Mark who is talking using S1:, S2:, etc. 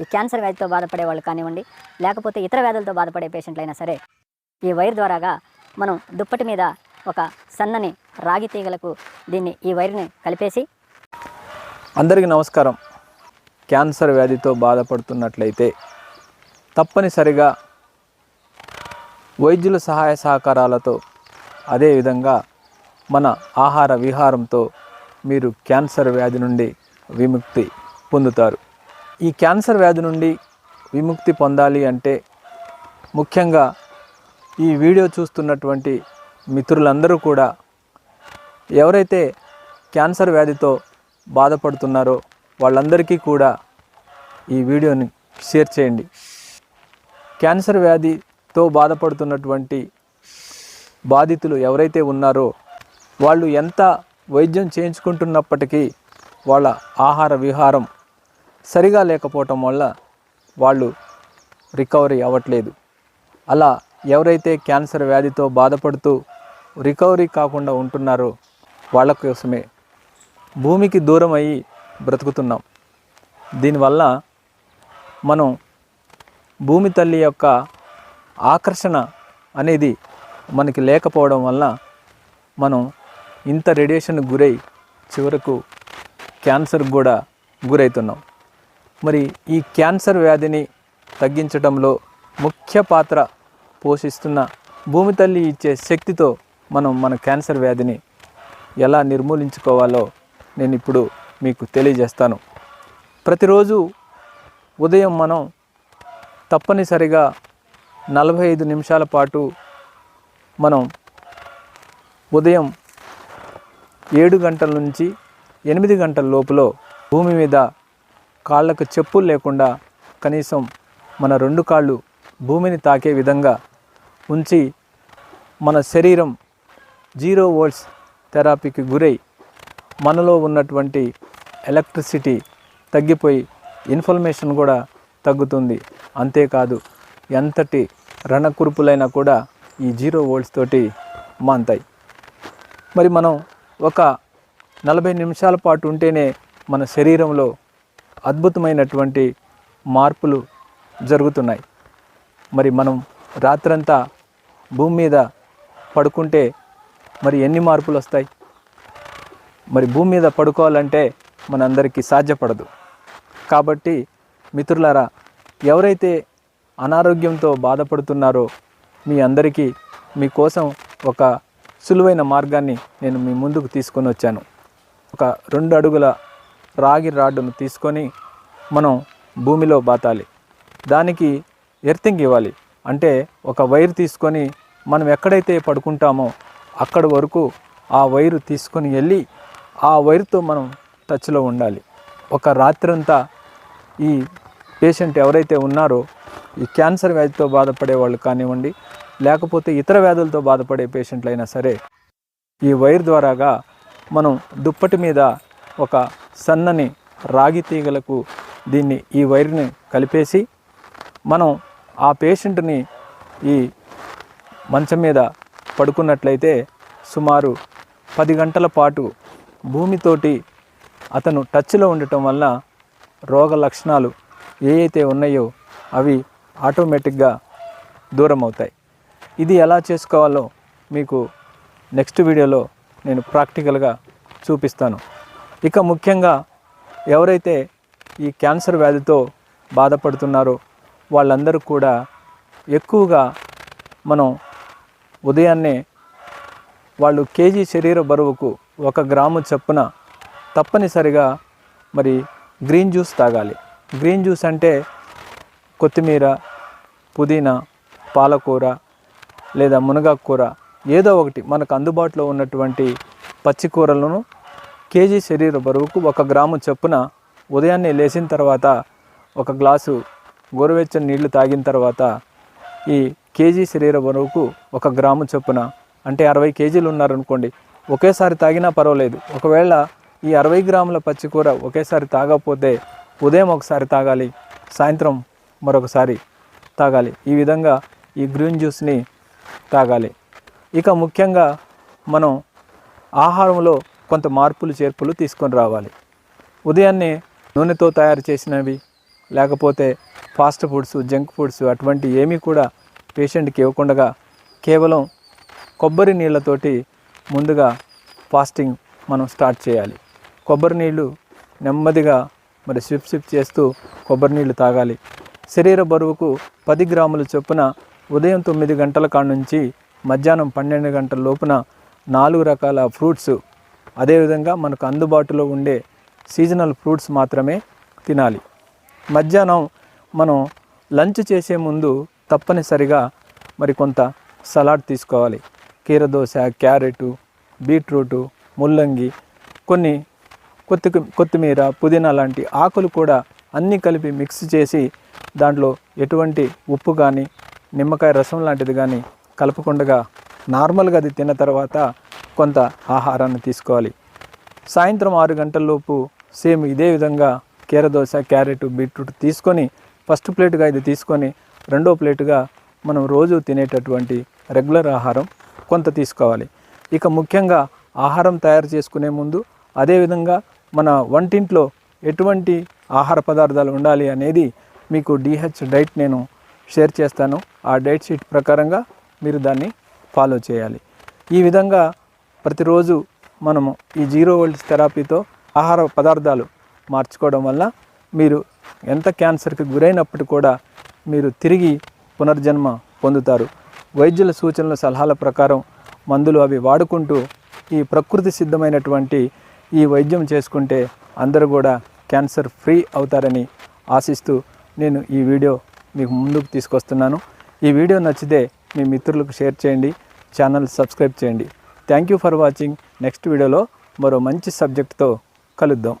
S1: ఈ క్యాన్సర్ వ్యాధితో బాధపడే వాళ్ళు కానివ్వండి లేకపోతే ఇతర వ్యాధులతో బాధపడే పేషెంట్లైనా సరే ఈ వైర్ ద్వారాగా మనం దుప్పటి మీద ఒక సన్నని రాగి తీగలకు దీన్ని ఈ వైర్ని కలిపేసి
S2: అందరికీ నమస్కారం. క్యాన్సర్ వ్యాధితో బాధపడుతున్నట్లయితే తప్పనిసరిగా వైద్యుల సహాయ సహకారాలతో అదేవిధంగా మన ఆహార విహారంతో మీరు క్యాన్సర్ వ్యాధి నుండి విముక్తి పొందుతారు. ఈ క్యాన్సర్ వ్యాధి నుండి విముక్తి పొందాలి అంటే ముఖ్యంగా ఈ వీడియో చూస్తున్నటువంటి మిత్రులందరూ కూడా ఎవరైతే క్యాన్సర్ వ్యాధితో బాధపడుతున్నారో వాళ్ళందరికీ కూడా ఈ వీడియోని షేర్ చేయండి. క్యాన్సర్ వ్యాధితో బాధపడుతున్నటువంటి బాధితులు ఎవరైతే ఉన్నారో వాళ్ళు ఎంత వైద్యం చేయించుకుంటున్నప్పటికీ వాళ్ళ ఆహార విహారం సరిగా లేకపోవటం వల్ల వాళ్ళు రికవరీ అవ్వట్లేదు. అలా ఎవరైతే క్యాన్సర్ వ్యాధితో బాధపడుతూ రికవరీ కాకుండా ఉంటున్నారో వాళ్ళ కోసమే భూమికి దూరం అయ్యి బ్రతుకుతున్నాం. దీనివల్ల మనం భూమి తల్లి యొక్క ఆకర్షణ అనేది మనకి లేకపోవడం వల్ల మనం ఇంత రేడియేషన్ గురై చివరకు క్యాన్సర్ కూడా గురవుతున్నాం మరి ఈ క్యాన్సర్ వ్యాధిని తగ్గించడంలో ముఖ్య పాత్ర పోషిస్తున్న భూమి తల్లి ఇచ్చే శక్తితో మనం మన క్యాన్సర్ వ్యాధిని ఎలా నిర్మూలించుకోవాలో నేను ఇప్పుడు మీకు తెలియజేస్తాను. ప్రతిరోజు ఉదయం మనం తప్పనిసరిగా నలభై ఐదు నిమిషాల పాటు మనం ఉదయం ఏడు గంటల నుంచి ఎనిమిది గంటల లోపల భూమి మీద కాళ్ళకు చెప్పులు లేకుండా కనీసం మన రెండు కాళ్ళు భూమిని తాకే విధంగా ఉంచి మన శరీరం జీరో వోల్ట్స్ థెరపీకి గురై మనలో ఉన్నటువంటి ఎలక్ట్రిసిటీ తగ్గిపోయి ఇన్ఫర్మేషన్ కూడా తగ్గుతుంది. అంతేకాదు ఎంతటి రణకురుపులైనా కూడా ఈ జీరో వోల్ట్స్ తోటి మాంతాయి. మరి మనం ఒక నలభై నిమిషాల పాటు ఉంటేనే మన శరీరంలో అద్భుతమైనటువంటి మార్పులు జరుగుతున్నాయి. మరి మనం రాత్రంతా భూమి మీద పడుకుంటే మరి ఎన్ని మార్పులు వస్తాయి? మరి భూమి మీద పడుకోవాలంటే మనందరికీ సాధ్యపడదు. కాబట్టి మిత్రులారా ఎవరైతే అనారోగ్యంతో బాధపడుతున్నారో మీ అందరికీ మీకోసం ఒక సులువైన మార్గాన్ని నేను మీ ముందుకు తీసుకొని వచ్చాను. ఒక రెండు అడుగుల రాగి రాడ్డును తీసుకొని మనం భూమిలో బాతాలి. దానికి ఎర్తింగ్ ఇవ్వాలి. అంటే ఒక వైర్ తీసుకొని మనం ఎక్కడైతే పడుకుంటామో అక్కడ వరకు ఆ వైరు తీసుకొని వెళ్ళి ఆ వైర్తో మనం టచ్లో ఉండాలి. ఒక రాత్రంతా ఈ పేషెంట్ ఎవరైతే ఉన్నారో ఈ క్యాన్సర్ వ్యాధితో బాధపడే వాళ్ళు కానివ్వండి లేకపోతే ఇతర వ్యాధులతో బాధపడే పేషెంట్లు అయినా సరే ఈ వైర్ ద్వారాగా మనం దుప్పటి మీద ఒక సన్నని రాగి తీగలకు దీన్ని ఈ వైర్ని కలిపేసి మనం ఆ పేషెంట్ని ఈ మంచం మీద పడుకున్నట్లయితే సుమారు పది గంటల పాటు భూమితోటి అతను టచ్లో ఉండటం వల్ల రోగ లక్షణాలు ఏ అయితే ఉన్నాయో అవి ఆటోమేటిక్గా దూరం అవుతాయి ఇది ఎలా చేసుకోవాలో మీకు నెక్స్ట్ వీడియోలో నేను ప్రాక్టికల్గా చూపిస్తాను. ఇక ముఖ్యంగా ఎవరైతే ఈ క్యాన్సర్ వ్యాధితో బాధపడుతున్నారో వాళ్ళందరూ కూడా ఎక్కువగా మనం ఉదయాన్నే వాళ్ళు కేజీ శరీర బరువుకు ఒక గ్రాము చప్పున తప్పనిసరిగా మరి గ్రీన్ జ్యూస్ తాగాలి. గ్రీన్ జ్యూస్ అంటే కొత్తిమీర పుదీనా పాలకూర లేదా మునగాకు కూర ఏదో ఒకటి మనకు అందుబాటులో ఉన్నటువంటి పచ్చి కూరలను కేజీ శరీర బరువుకు ఒక గ్రాము చొప్పున ఉదయాన్నే లేచిన తర్వాత ఒక గ్లాసు గోరువెచ్చని నీళ్ళు తాగిన తర్వాత ఈ కేజీ శరీర బరువుకు ఒక గ్రాము చొప్పున అంటే అరవై కేజీలు ఉన్నారనుకోండి ఒకేసారి తాగినా పర్వాలేదు. ఒకవేళ ఈ అరవై గ్రాముల పచ్చికూర ఒకేసారి తాగకపోతే ఉదయం ఒకసారి తాగాలి సాయంత్రం మరొకసారి తాగాలి. ఈ విధంగా ఈ గ్రీన్ జ్యూస్ని తాగాలి. ఇక ముఖ్యంగా మనం ఆహారంలో కొంత మార్పులు చేర్పులు తీసుకొని రావాలి. ఉదయాన్నే నూనెతో తయారు చేసినవి లేకపోతే ఫాస్ట్ ఫుడ్స్ జంక్ ఫుడ్స్ అటువంటి ఏమీ కూడా పేషెంట్కి ఇవ్వకుండా కేవలం కొబ్బరి నీళ్ళతోటి ముందుగా ఫాస్టింగ్ మనం స్టార్ట్ చేయాలి. కొబ్బరి నీళ్ళు నెమ్మదిగా మరి సిప్ సిప్ చేస్తూ కొబ్బరి నీళ్ళు తాగాలి. శరీర బరువుకు పది గ్రాముల చొప్పున ఉదయం తొమ్మిది గంటల కాడ నుంచి మధ్యాహ్నం పన్నెండు గంటల లోపున నాలుగు రకాల ఫ్రూట్స్ అదేవిధంగా మనకు అందుబాటులో ఉండే సీజనల్ ఫ్రూట్స్ మాత్రమే తినాలి. మధ్యాహ్నం మనం లంచ్ చేసే ముందు తప్పనిసరిగా మరి కొంత సలాడ్ తీసుకోవాలి. కీరదోస క్యారెటు బీట్రూటు ముల్లంగి కొన్ని కొత్తి కొత్తిమీర పుదీనా లాంటి ఆకులు కూడా అన్నీ కలిపి మిక్స్ చేసి దాంట్లో ఎటువంటి ఉప్పు కానీ నిమ్మకాయ రసం లాంటిది కానీ కలపకుండా నార్మల్గా అది తిన్న తర్వాత కొంత ఆహారాన్ని తీసుకోవాలి. సాయంత్రం ఆరు గంటలలోపు సేమ్ ఇదే విధంగా కీరదోశ క్యారెట్ బీట్రూట్ తీసుకొని ఫస్ట్ ప్లేట్గా ఇది తీసుకొని రెండో ప్లేటుగా మనం రోజు తినేటటువంటి రెగ్యులర్ ఆహారం కొంత తీసుకోవాలి. ఇక ముఖ్యంగా ఆహారం తయారు చేసుకునే ముందు అదేవిధంగా మన వంటింట్లో ఎటువంటి ఆహార పదార్థాలు ఉండాలి అనేది మీకు డిహెచ్ డైట్ నేను షేర్ చేస్తాను. ఆ డైట్ షీట్ ప్రకారంగా మీరు దాన్ని ఫాలో చేయాలి. ఈ విధంగా ప్రతిరోజు మనము ఈ జీరో వోల్ట్స్ థెరపీతో ఆహార పదార్థాలు మార్చుకోవడం వల్ల మీరు ఎంత క్యాన్సర్కి గురైనప్పుడు కూడా మీరు తిరిగి పునర్జన్మ పొందుతారు. వైద్యుల సూచనల సలహాల ప్రకారం మందులు అవి వాడుకుంటూ ఈ ప్రకృతి సిద్ధమైనటువంటి ఈ వైద్యం చేసుకుంటే అందరూ కూడా క్యాన్సర్ ఫ్రీ అవుతారని ఆశిస్తూ నేను ఈ వీడియో మీకు ముందుకు తీసుకొస్తున్నాను. ఈ వీడియో నచ్చితే మీ మిత్రులకు షేర్ చేయండి. ఛానల్ సబ్స్క్రైబ్ చేయండి. Thank you for watching next వీడియోలో మరో మంచి సబ్జెక్ట్తో కలుద్దాం.